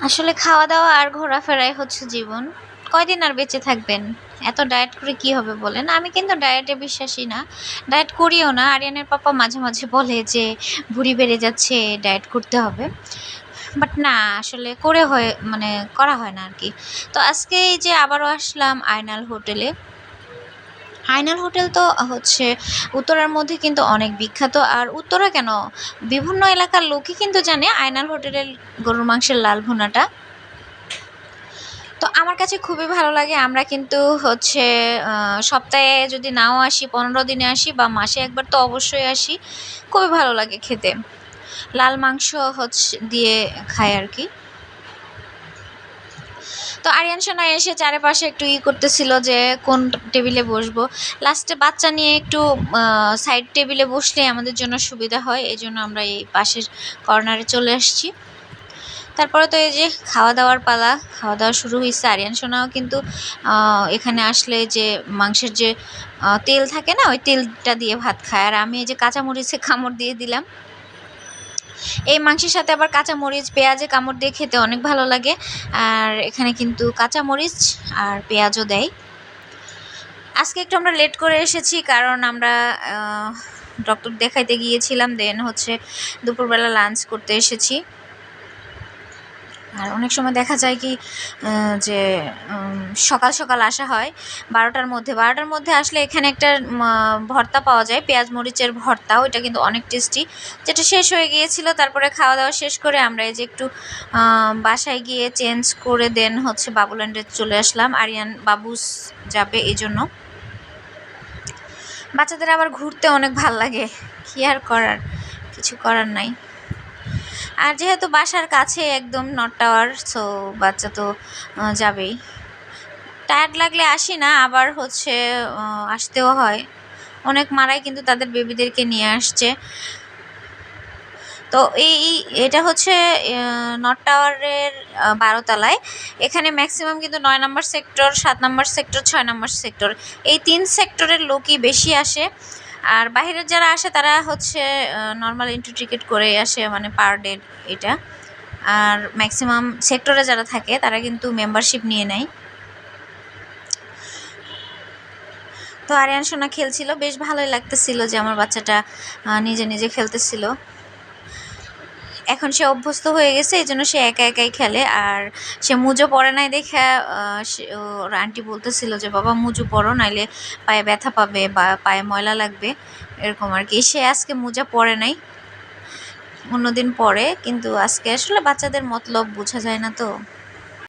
আসলে খাওয়া দাওয়া আর ঘোরাফেরাই হচ্ছে জীবন। কয়দিন আর বেঁচে থাকবেন? এত ডায়েট করে কি হবে বলেন? আমি কিন্তু ডায়েটে বিশ্বাসী না। ডায়েট করিও না। আরিয়ানের পাপা মাঝে মাঝে বলে যে ভুঁড়ি বেড়ে যাচ্ছে, ডায়েট করতে হবে। বাট না, আসলে করে হয় মানে করা হয় না আর কি। তো আজকে এই যে আবারও আসলাম আয়নাল হোটেলে। আয়নাল হোটেল তো হচ্ছে উত্তরার মধ্যে কিন্তু অনেক বিখ্যাত। আর উত্তরা কেন? বিভিন্ন এলাকার লোকই কিন্তু জানে আয়নাল হোটেলের গরুর মাংসের লাল ভুনাটা। তো আমার কাছে খুবই ভালো লাগে, আমরা কিন্তু হচ্ছে সপ্তাহে যদি নাও আসি, পনেরো দিনে আসি বা মাসে একবার তো অবশ্যই আসি, খুবই ভালো লাগে খেতে। লাল মাংস হচ্ছে দিয়ে খায় আর কি। তো আরিয়ান সোনা এসে চারিপাশে একটু ই করতেছিল যে কোন টেবিলে বসবো। লাস্টে বাচ্চা নিয়ে একটু সাইড টেবিলে বসলে আমাদের জন্য সুবিধা হয়, এই জন্য আমরা এই পাশের কর্নারে চলে আসছি। তারপরে তো এই যে খাওয়া দাওয়ার পালা, খাওয়া দাওয়া শুরু হয়েছে আরিয়ান সোনাও কিন্তু এখানে আসলে যে মাংসের যে তেল থাকে না, ওই তেলটা দিয়ে ভাত খায়। আর আমি এই যে কাঁচামরিচে কামড় দিয়ে দিলাম। এই মাংসের সাথে আবার কাঁচামরিচ, পেঁয়াজে কামড় দিয়ে খেতে অনেক ভালো লাগে। আর এখানে কিন্তু কাঁচামরিচ আর পেঁয়াজও দেয়। আজকে একটু আমরা লেট করে এসেছি কারণ আমরা ডক্টর দেখাইতে গিয়েছিলাম দেন হচ্ছে দুপুরবেলা লাঞ্চ করতে এসেছি। আর অনেক সময় দেখা যায় কি যে সকাল সকাল আসা হয়, বারোটার মধ্যে। বারোটার মধ্যে আসলে এখানে একটা ভর্তা পাওয়া যায়, পেঁয়াজ মরিচের ভর্তা, ওইটা কিন্তু অনেক টেস্টি। যেটা শেষ হয়ে গিয়েছিল, তারপরে খাওয়া দাওয়া শেষ করে আমরা এই যে একটু বাসায় গিয়ে চেঞ্জ করে দেন হচ্ছে বাবুল্যান্ডে চলে আসলাম। আরিয়ান বাবুস যাবে এই জন্য। বাচ্চাদের আবার ঘুরতে অনেক ভালো লাগে। কি আর করার? কিছু করার নাই। আর যেহেতু বাসার কাছে একদম নট টাওয়ার, সো বাচ্চা তো যাবেই। টায়ার্ড লাগলে আসি না, আবার হচ্ছে আসতেও হয়। অনেক মারাই কিন্তু তাদের বেবিদেরকে নিয়ে আসছে। তো এই এটা হচ্ছে নর্থ টাওয়ারের বারোতলায় এখানে ম্যাক্সিমাম কিন্তু নয় নম্বর সেক্টর, সাত নম্বর সেক্টর, ছয় নম্বর সেক্টর। এই তিন সেক্টরের লোকই বেশি আসে। আর বাহিরের যারা আসে, তারা হচ্ছে নর্মাল এন্ট্রি টিকিট করে আসে মানে পার ডে এটা। আর ম্যাক্সিমাম সেক্টরে যারা থাকে, তারা কিন্তু মেম্বারশিপ নিয়ে নেয়। তো আরিয়ান সোনা খেলছিল, বেশ ভালোই লাগতেছিল যে আমার বাচ্চাটা নিজে নিজে খেলতেছিল। এখন সে অভ্যস্ত হয়ে গেছে, এই জন্য সে একা একাই খেলে। আর সে মুজো পরে নাই দেখে ওর আন্টি বলতেছিল যে, বাবা, মুজো পরো নাইলে পায়ে ব্যথা পাবে বা পায়ে ময়লা লাগবে। এরকম আর কি। সে আজকে মোজা পরে নাই, অন্যদিন পরে কিন্তু আজকে আসলে বাচ্চাদের মতলব বোঝা যায় না তো।